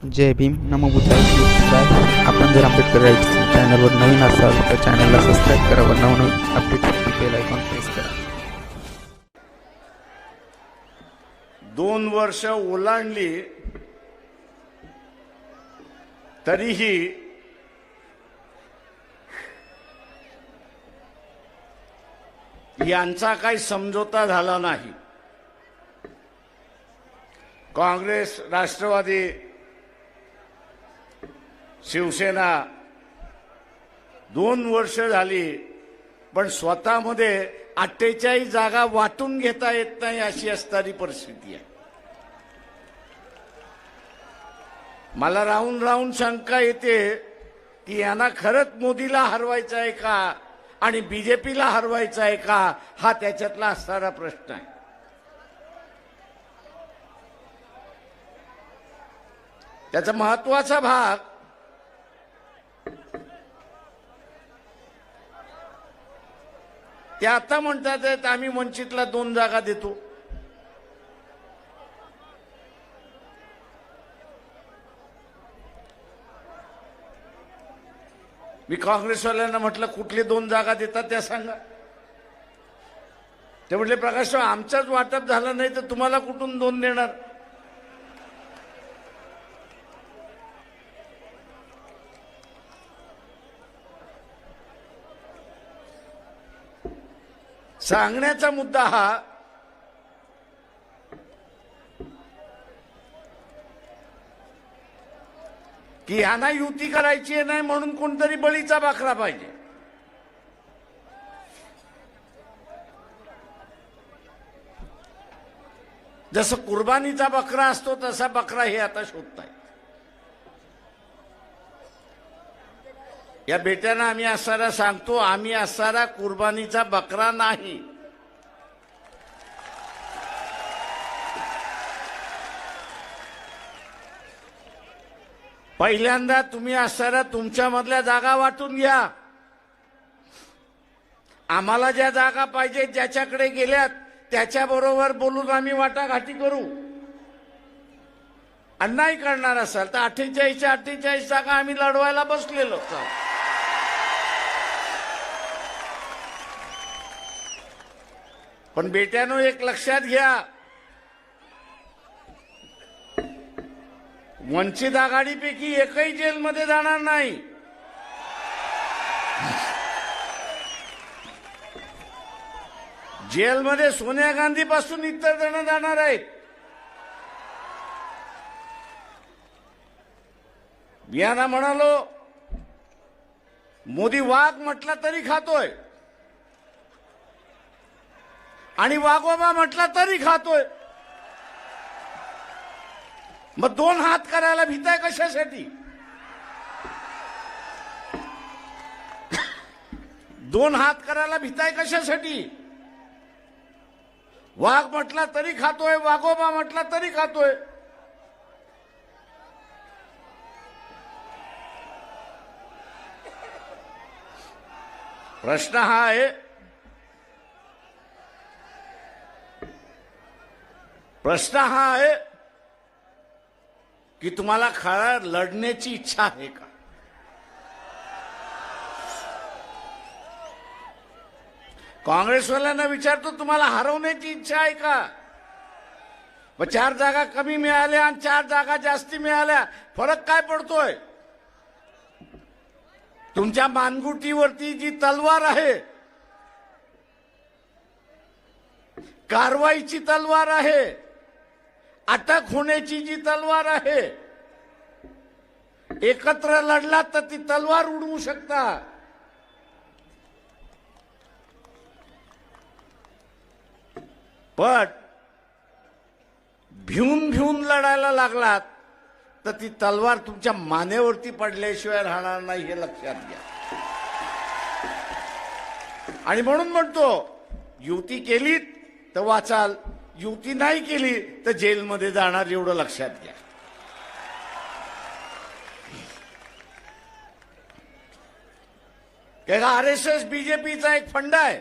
जय भीम नमोबुद्धाय आपण जर आंबेडकर राईट्स चॅनलवर नवीन असाल तर चॅनलला सबस्क्राईब करा व नवनवीन अपडेटसाठी बेल आयकॉन प्रेस करा. दोन वर्ष ओलांडली तरीही यांचा काही समझोता झाला नाही. काँग्रेस राष्ट्रवादी शिवसेना दोन वर्ष झाली पण स्वतःमध्ये अठ्ठेचाळीस जागा वाटून घेता येत नाही अशी असणारी परिस्थिती आहे. मला राहून राहून शंका येते की यांना खरंच मोदीला हरवायचं आहे का आणि बीजेपीला हरवायचं आहे का हा त्याच्यातला असणारा प्रश्न आहे. त्याचा महत्त्वाचा भाग ते आता म्हणतात आहेत, आम्ही वंचितला दोन जागा देतो. मी काँग्रेसवाल्यांना म्हटलं कुठले दोन जागा देतात त्या सांगा. ते म्हटले प्रकाशराव आमचाच वाटप झालं नाही तर तुम्हाला कुठून दोन देणार? सांगण्याचा मुद्दा हा की यांना युती करायची नाही म्हणून कोणतरी बळीचा बाकरा पाहिजे. जसं कुर्बानीचा बकरा असतो तसा बकरा हे आता शोधताय या बेट्यांना आम्ही असणारा सांगतो आम्ही असणारा कुर्बानीचा बकरा नाही. पहिल्यांदा तुम्ही असणाऱ्या तुमच्यामधल्या जागा वाटून घ्या. आम्हाला ज्या जागा पाहिजे ज्याच्याकडे गेल्यात त्याच्याबरोबर बोलून आम्ही वाटाघाटी करू. अन्याय करणार असाल तर अठ्ठेचाळीसच्या अठ्ठेचाळीस जागा आम्ही लढवायला बसलेलो. पण बेट्यानो एक लक्षात घ्या. वंचित आघाडीपैकी एकही जेलमध्ये जाणार नाही. जेलमध्ये सोनिया गांधी पासून इतर जण जाणार आहेत. बियाना म्हणालो मोदी वाघ म्हटला तरी खातोय. आणि वाघोबा म्हटला तरी खातोय. मग दोन हात करायला भीताय कशासाठी? दोन हात करायला भीताय कशासाठी? वाघ म्हटला तरी खातोय. वाघोबा म्हटला तरी खातोय. प्रश्न हा आहे प्रश्न हा आहे की तुम्हाला खरा लढण्याची इच्छा आहे का? काँग्रेसवाल्यांना विचारतो तुम्हाला हरवण्याची इच्छा आहे का? व चार जागा कमी मिळाल्या आणि चार जागा जास्ती मिळाल्या. फरक काय पडतोय? तुमच्या मानगुटीवरती जी तलवार आहे कारवाईची तलवार आहे अटक होण्याची जी तलवार आहे एकत्र लढलात तर ती तलवार उडवू शकता. पण भिवून भिवून लढायला लागलात तर ती तलवार तुमच्या मानेवरती पडल्याशिवाय राहणार नाही हे लक्षात घ्या. आणि म्हणून म्हणतो युती केलीत तर वाचाल. युती नाही केली तर जेलमध्ये जाणार एवढं लक्षात घ्या. आर एस एस बीजेपीचा एक फंड आहे.